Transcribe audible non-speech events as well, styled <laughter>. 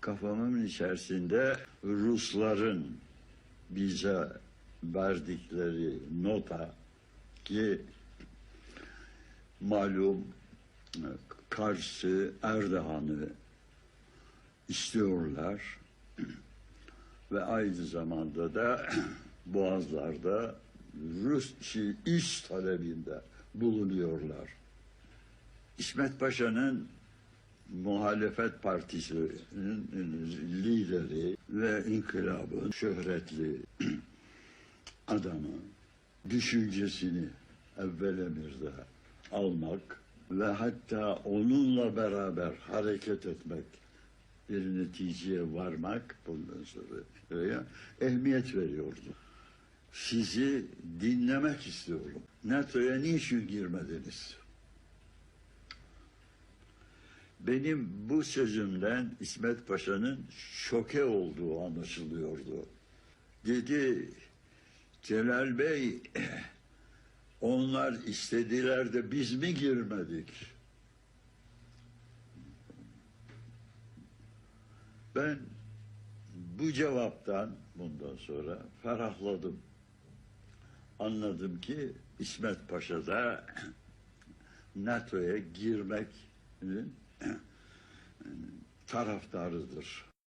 kafamın içerisinde Rusların bize verdikleri nota ki malum karşı Erdoğan'ı istiyorlar <clears throat> ve aynı zamanda da <clears throat> Boğazlar'da Rus şey, iş talebinde bulunuyorlar. İsmet Paşa'nın muhalefet partisinin lideri ve inkılabın şöhretli <clears throat> adamı düşüncesini evvel emirde almak ve hatta onunla beraber hareket etmek bir neticeye varmak bundan sonra ya, ehemmiyet veriyordu. Sizi dinlemek istiyorum. NATO'ya niçin girmediniz? Benim bu sözümden İsmet Paşa'nın şoke olduğu anlaşılıyordu. Dedi Celal Bey <clears throat> onlar istediler de biz mi girmedik? Ben bu cevaptan bundan sonra ferahladım. Anladım ki İsmet Paşa da <clears throat> NATO'ya girmek taraftarıdır.